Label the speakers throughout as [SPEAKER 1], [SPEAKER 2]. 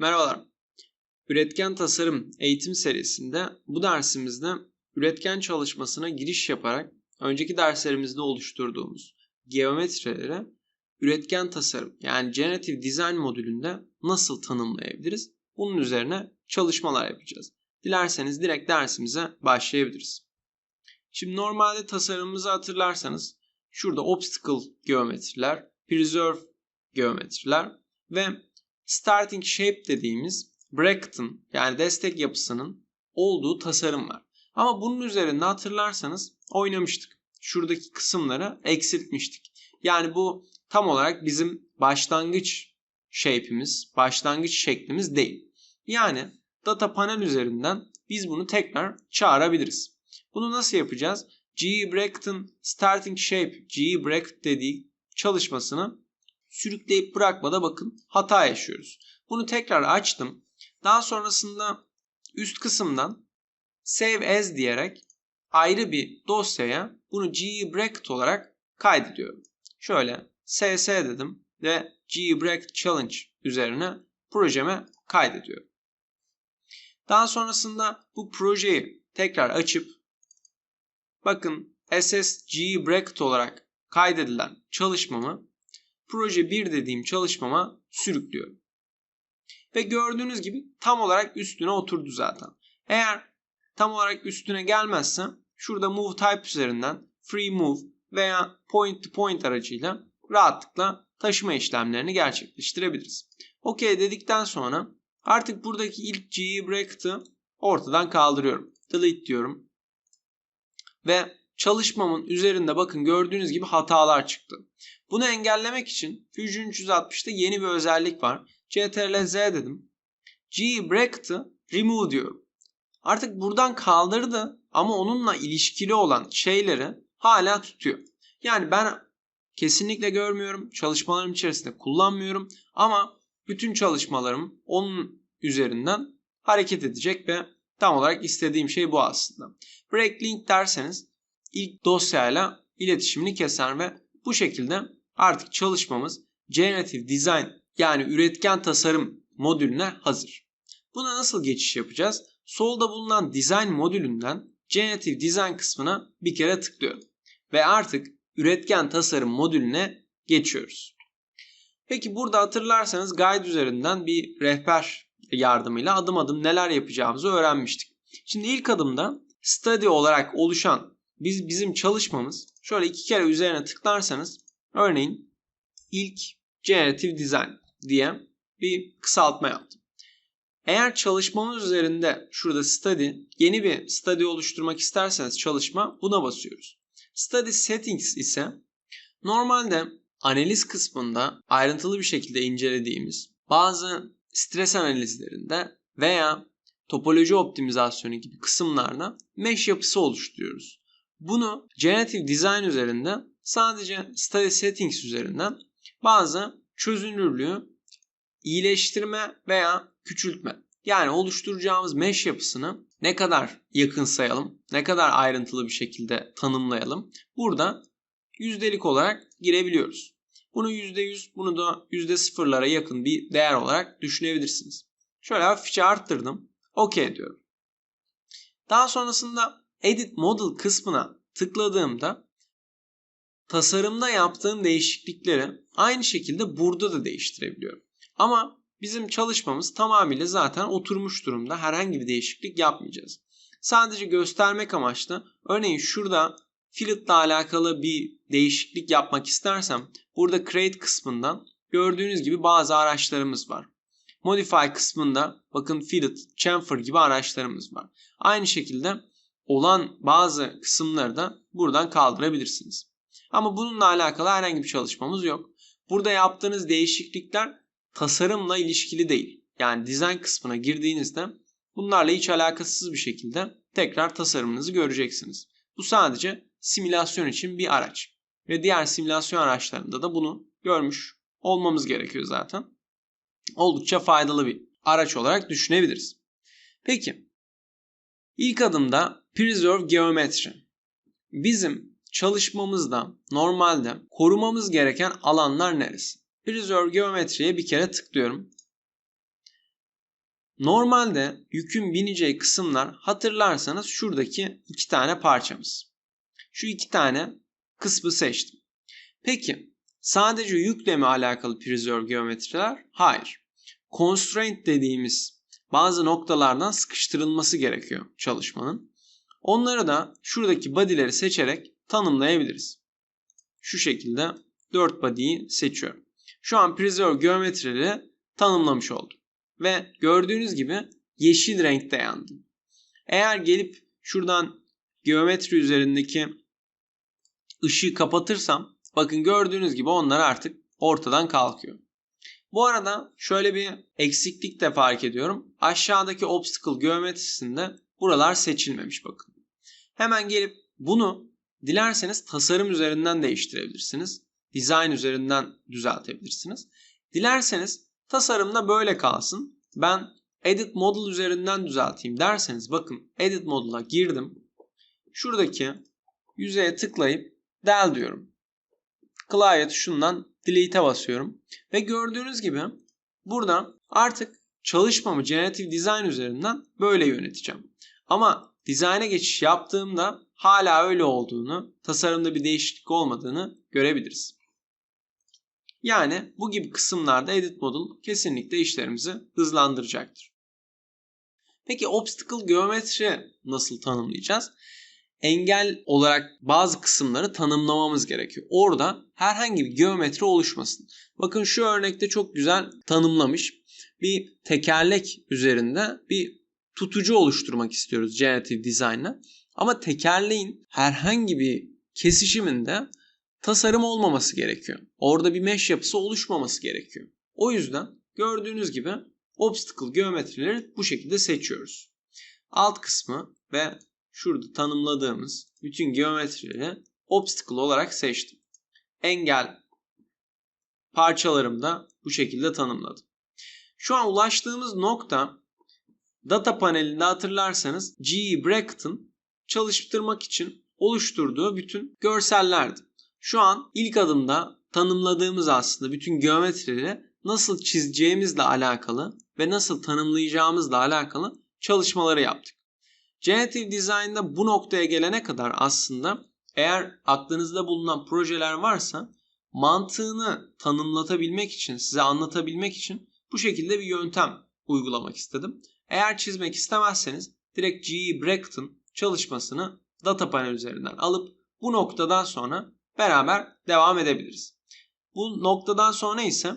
[SPEAKER 1] Merhabalar. Üretken Tasarım eğitim serisinde bu dersimizde üretken çalışmasına giriş yaparak önceki derslerimizde oluşturduğumuz geometrilere üretken tasarım yani Generative Design modülünde nasıl tanımlayabiliriz? Bunun üzerine çalışmalar yapacağız. Dilerseniz direkt dersimize başlayabiliriz. Şimdi normalde tasarımımızı hatırlarsanız şurada obstacle geometriler, preserve geometriler ve starting shape dediğimiz bracket'ın yani destek yapısının olduğu tasarım var. Ama bunun üzerinde hatırlarsanız oynamıştık. Şuradaki kısımları eksiltmiştik. Yani bu tam olarak bizim başlangıç shape'imiz, başlangıç şeklimiz değil. Yani data panel üzerinden biz bunu tekrar çağırabiliriz. Bunu nasıl yapacağız? GE Bracket'ın starting shape, GE Bracket dediği çalışmasını sürükleyip bırakmada bakın hata yaşıyoruz. Bunu tekrar açtım. Daha sonrasında üst kısımdan save as diyerek ayrı bir dosyaya bunu GE Bracket olarak kaydediyorum. Şöyle ss dedim ve GE Bracket Challenge üzerine projeme kaydediyorum. Daha sonrasında bu projeyi tekrar açıp bakın SS GE Bracket olarak kaydedilen çalışmamı proje 1 dediğim çalışmama sürüklüyorum. Ve gördüğünüz gibi tam olarak üstüne oturdu zaten. Eğer tam olarak üstüne gelmezse şurada move type üzerinden free move veya point to point aracıyla rahatlıkla taşıma işlemlerini gerçekleştirebiliriz. OK dedikten sonra artık buradaki ilk GE bracket'ı ortadan kaldırıyorum. Delete diyorum. Ve çalışmamın üzerinde bakın gördüğünüz gibi hatalar çıktı. Bunu engellemek için Fusion 360'ta yeni bir özellik var. Ctrl Z dedim. G bracket'ı remove diyorum. Artık buradan kaldırdı ama onunla ilişkili olan şeyleri hala tutuyor. Yani ben kesinlikle görmüyorum. Çalışmalarım içerisinde kullanmıyorum. Ama bütün çalışmalarım onun üzerinden hareket edecek ve tam olarak istediğim şey bu aslında. Break link derseniz ilk dosyayla iletişimini keser ve bu şekilde artık çalışmamız Generative Design yani üretken tasarım modülüne hazır. Buna nasıl geçiş yapacağız? Solda bulunan Design modülünden Generative Design kısmına bir kere tıklıyorum. Ve artık üretken tasarım modülüne geçiyoruz. Peki burada hatırlarsanız guide üzerinden bir rehber yardımıyla adım adım neler yapacağımızı öğrenmiştik. Şimdi ilk adımda study olarak oluşan biz bizim çalışmamız şöyle iki kere üzerine tıklarsanız örneğin ilk generative design diye bir kısaltma yaptım. Eğer çalışmamız üzerinde şurada study yeni bir study oluşturmak isterseniz çalışma buna basıyoruz. Study settings ise normalde analiz kısmında ayrıntılı bir şekilde incelediğimiz bazı stres analizlerinde veya topoloji optimizasyonu gibi kısımlarda mesh yapısı oluşturuyoruz. Bunu Generative Design üzerinde sadece Study Settings üzerinden bazı çözünürlüğü iyileştirme veya küçültme. Yani oluşturacağımız mesh yapısını ne kadar yakın sayalım, ne kadar ayrıntılı bir şekilde tanımlayalım. Burada yüzdelik olarak girebiliyoruz. Bunu %100, bunu da %0'lara yakın bir değer olarak düşünebilirsiniz. Şöyle hafifçe arttırdım. OK diyorum. Daha sonrasında Edit Model kısmına tıkladığımda tasarımda yaptığım değişiklikleri aynı şekilde burada da değiştirebiliyorum. Ama bizim çalışmamız tamamıyla zaten oturmuş durumda. Herhangi bir değişiklik yapmayacağız. Sadece göstermek amaçlı örneğin şurada fillet ile alakalı bir değişiklik yapmak istersem burada create kısmından gördüğünüz gibi bazı araçlarımız var. Modify kısmında bakın fillet, chamfer gibi araçlarımız var. Aynı şekilde olan bazı kısımları da buradan kaldırabilirsiniz. Ama bununla alakalı herhangi bir çalışmamız yok. Burada yaptığınız değişiklikler tasarımla ilişkili değil. Yani dizayn kısmına girdiğinizde bunlarla hiç alakasız bir şekilde tekrar tasarımınızı göreceksiniz. Bu sadece simülasyon için bir araç. Ve diğer simülasyon araçlarında da bunu görmüş olmamız gerekiyor zaten. Oldukça faydalı bir araç olarak düşünebiliriz. Peki ilk adımda Preserve Geometry. Bizim çalışmamızda normalde korumamız gereken alanlar neresi? Preserve Geometry'ye bir kere tıklıyorum. Normalde yükün bineceği kısımlar hatırlarsanız şuradaki iki tane parçamız. Şu iki tane kısmı seçtim. Peki sadece yükle mi alakalı preserve geometriler? Hayır. Constraint dediğimiz bazı noktalardan sıkıştırılması gerekiyor çalışmanın. Onları da şuradaki body'leri seçerek tanımlayabiliriz. Şu şekilde 4 body'yi seçiyorum. Şu an preserve geometrileri tanımlamış oldum. Ve gördüğünüz gibi yeşil renkte yandı. Eğer gelip şuradan geometri üzerindeki ışığı kapatırsam bakın gördüğünüz gibi onlar artık ortadan kalkıyor. Bu arada şöyle bir eksiklik de fark ediyorum. Aşağıdaki obstacle geometrisinde buralar seçilmemiş bakın. Hemen gelip bunu dilerseniz tasarım üzerinden değiştirebilirsiniz. Design üzerinden düzeltebilirsiniz. Dilerseniz tasarımda böyle kalsın. Ben edit model üzerinden düzelteyim derseniz bakın edit model'a girdim. Şuradaki yüzeye tıklayıp del diyorum. Klavye tuşundan delete'e basıyorum. Ve gördüğünüz gibi burada artık çalışmamı Generative Design üzerinden böyle yöneteceğim. Ama dizayna geçiş yaptığımda hala öyle olduğunu, tasarımda bir değişiklik olmadığını görebiliriz. Yani bu gibi kısımlarda Edit Model kesinlikle işlerimizi hızlandıracaktır. Peki Obstacle Geometri nasıl tanımlayacağız? Engel olarak bazı kısımları tanımlamamız gerekiyor. Orada herhangi bir geometri oluşmasın. Bakın şu örnekte çok güzel tanımlamış. Bir tekerlek üzerinde bir tutucu oluşturmak istiyoruz Generative Design'la. Ama tekerleğin herhangi bir kesişiminde tasarım olmaması gerekiyor. Orada bir mesh yapısı oluşmaması gerekiyor. O yüzden gördüğünüz gibi obstacle geometrileri bu şekilde seçiyoruz. Alt kısmı ve şurada tanımladığımız bütün geometrileri obstacle olarak seçtim. Engel parçalarımı da bu şekilde tanımladım. Şu an ulaştığımız nokta data panelinde hatırlarsanız G.E. Brackett'ın çalıştırmak için oluşturduğu bütün görsellerdi. Şu an ilk adımda tanımladığımız aslında bütün geometrileri nasıl çizeceğimizle alakalı ve nasıl tanımlayacağımızla alakalı çalışmaları yaptık. Generative Design'da bu noktaya gelene kadar aslında eğer aklınızda bulunan projeler varsa mantığını tanımlatabilmek için, size anlatabilmek için bu şekilde bir yöntem uygulamak istedim. Eğer çizmek istemezseniz direkt G.E. Brackett'ın çalışmasını data panel üzerinden alıp bu noktadan sonra beraber devam edebiliriz. Bu noktadan sonra ise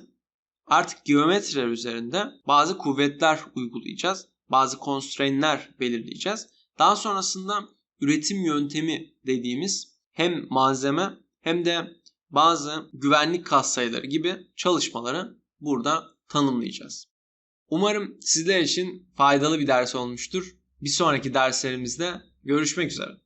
[SPEAKER 1] artık geometriler üzerinde bazı kuvvetler uygulayacağız. Bazı constraint'ler belirleyeceğiz. Daha sonrasında üretim yöntemi dediğimiz hem malzeme hem de bazı güvenlik katsayıları gibi çalışmaları burada tanımlayacağız. Umarım sizler için faydalı bir ders olmuştur. Bir sonraki derslerimizde görüşmek üzere.